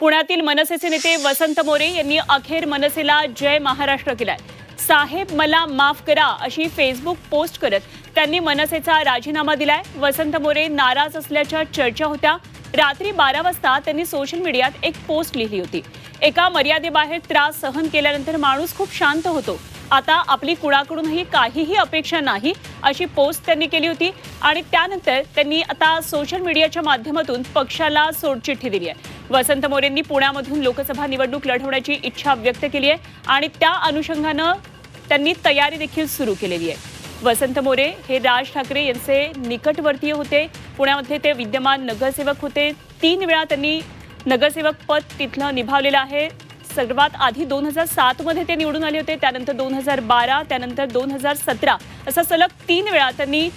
पुण्यातील मनसेचे नेते वसंत मोरे यांनी अखेर मनसेला जय महाराष्ट्र केलाय. साहेब मला माफ करा अशी फेसबुक पोस्ट करत त्यांनी मनसेचा राजीनामा दिलाय. वसंत मोरे नाराज असल्याच्या चर्चा होत्या. रात्री बारा वाजता त्यांनी सोशल मीडियात एक पोस्ट लिहिली होती. एका मर्यादेबाहेर त्रास सहन केल्यानंतर माणूस खूप शांत होतो. आता आपली कुणाकडूनही काहीही अपेक्षा नाही अशी पोस्ट त्यांनी केली होती आणि त्यानंतर त्यांनी आता सोशल मीडियाच्या माध्यमातून पक्षाला सोडचिठ्ठी दिली आहे. वसंत मोरेंनी पुण्यामधून लोकसभा निवडणूक लढवण्याची इच्छा व्यक्त केली आहे आणि त्या अनुषंगानं त्यांनी तयारी देखील सुरू केलेली आहे. वसंत मोरे हे राज ठाकरे यांचे निकटवर्तीय होते. पुण्यामध्ये ते विद्यमान नगरसेवक होते. तीन वेळा त्यांनी नगरसेवक पद तिथलं निभावलेलं आहे. सर्वात आधी दोन हजार सातमध्ये ते निवडून आले होते त्यानंतर दोन हजार बारा त्यानंतर दोन हजार सतरा. असा सलग तीन वेळा त्यांनी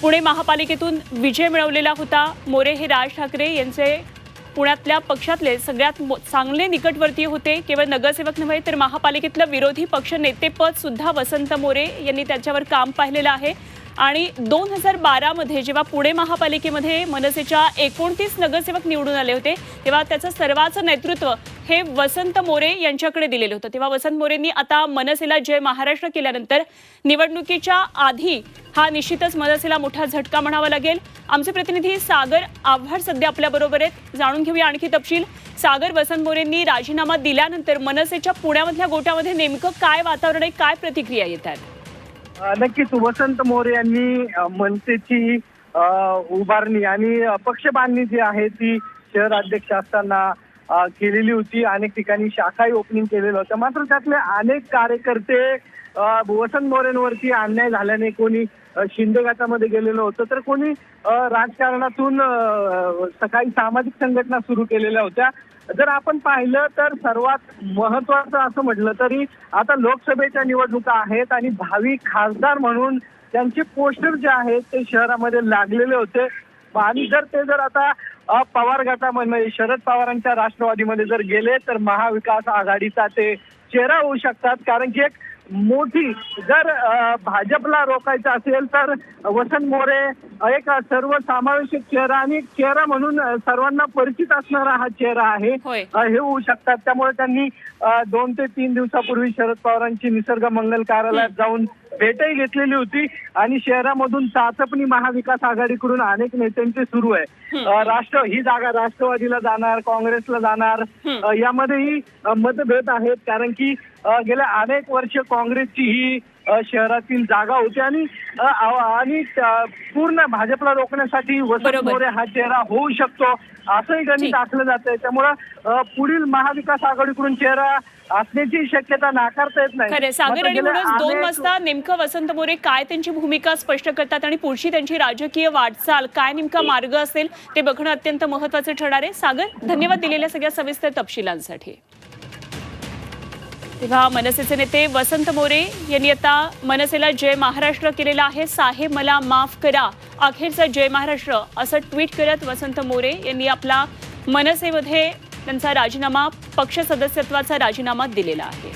पुणे महापालिकेतून विजय मिळवलेला होता. मोरे हे राज ठाकरे यांचे पुण्यातल्या पक्षातले सगळ्यात मो- चांगले निकटवर्तीय होते. केवळ नगरसेवक नव्हे तर महापालिकेतलं विरोधी पक्ष नेतेपद सुद्धा वसंत मोरे यांनी त्याच्यावर काम पाहिलेलं आहे. आणि दोन हजार बारामध्ये जेव्हा पुणे महापालिकेमध्ये मनसेच्या एकोणतीस नगरसेवक निवडून आले होते तेव्हा त्याचं सर्वाचं नेतृत्व हे वसंत मोरे यांच्याकडे दिलेलं होतं. तेव्हा वसंत मोरेंनी आता मनसेला जय महाराष्ट्र केल्यानंतर निवडणुकीच्या आधी हा निश्चितच मनसेला मोठा झटका म्हणावा लागेल. आमचे प्रतिनिधी सागर आव्हाड सध्या आपल्याबरोबर आहेत. जाणून घेऊया आणखी तपशील. सागर वसंत मोरेंनी राजीनामा दिल्यानंतर मनसेच्या पुण्यामधल्या गोट्यामध्ये नेमकं काय वातावरण आहे? काय प्रतिक्रिया येत आहेत? नक्कीच. वसंत मोरे यांनी मनसेची उभारणी आणि पक्ष बांधणी जी आहे ती शहर अध्यक्ष असताना केलेली होती. अनेक ठिकाणी शाखाही ओपनिंग केलेलं होतं. मात्र त्यातले अनेक कार्यकर्ते वसंत मोरेंवरती अन्याय झाल्याने कोणी शिंदे गटामध्ये गेलेलं होतं. तर कोणी राजकारणातून सकाळी सामाजिक संघटना सुरू केलेल्या होत्या. जर आपण पाहिलं तर सर्वात महत्वाचं असं म्हटलं तरी आता लोकसभेच्या निवडणुका आहेत आणि भावी खासदार म्हणून त्यांचे पोस्टर जे आहेत ते शहरामध्ये लागलेले होते. आणि जर ते जर आता पवार गटामध्ये शरद पवारांच्या राष्ट्रवादीमध्ये जर गेले तर महाविकास आघाडीचा ते चेहरा होऊ शकतात. कारण की एक मोठी. जर भाजपला रोखायचं असेल तर वसंत मोरे एक सर्वसमावेशक चेहरा आणि चेहरा म्हणून सर्वांना परिचित असणारा हा चेहरा आहे. हे होऊ शकतात. त्यामुळे त्यांनी दोन ते तीन दिवसापूर्वी शरद पवारांची निसर्ग मंगल कार्यालयात जाऊन भेटही घेतलेली होती आणि शहरामधून चाचपणी महाविकास आघाडीकडून अनेक नेत्यांचे सुरू आहे. राष्ट्र ही जागा राष्ट्रवादीला जाणार काँग्रेसला जाणार यामध्येही मतभेद आहेत. कारण की गेल्या अनेक वर्ष काँग्रेसची ही शहरातील जागा होती आणि आणि पूर्ण भाजपला रोखण्यासाठी वसंत. मोरे हा चेहरा होऊ शकतो असंही गणित ठीक. आखलं जातंय. त्यामुळं पुढील महाविकास आघाडीकडून चेहरा असण्याची शक्यता नाकारता येत नाही. सागर आणि गेल्या म्हणूनच दोन वाजता नेमकं वसंत मोरे काय त्यांची भूमिका स्पष्ट करतात आणि पुढची त्यांची राजकीय वाटचाल काय नेमका मार्ग असेल ते बघणं अत्यंत महत्वाचं ठरणार आहे. सागर धन्यवाद दिलेल्या सगळ्या सविस्तर तपशिलांसाठी. तेव्हा मनसेचे नेते वसंत मोरे यांनी आता मनसेला जय महाराष्ट्र केलेला आहे. साहेब मला माफ करा. अखेरचा जय महाराष्ट्र असं ट्विट करत वसंत मोरे यांनी आपला मनसेमध्ये त्यांचा राजीनामा पक्ष सदस्यत्वाचा राजीनामा दिलेला आहे.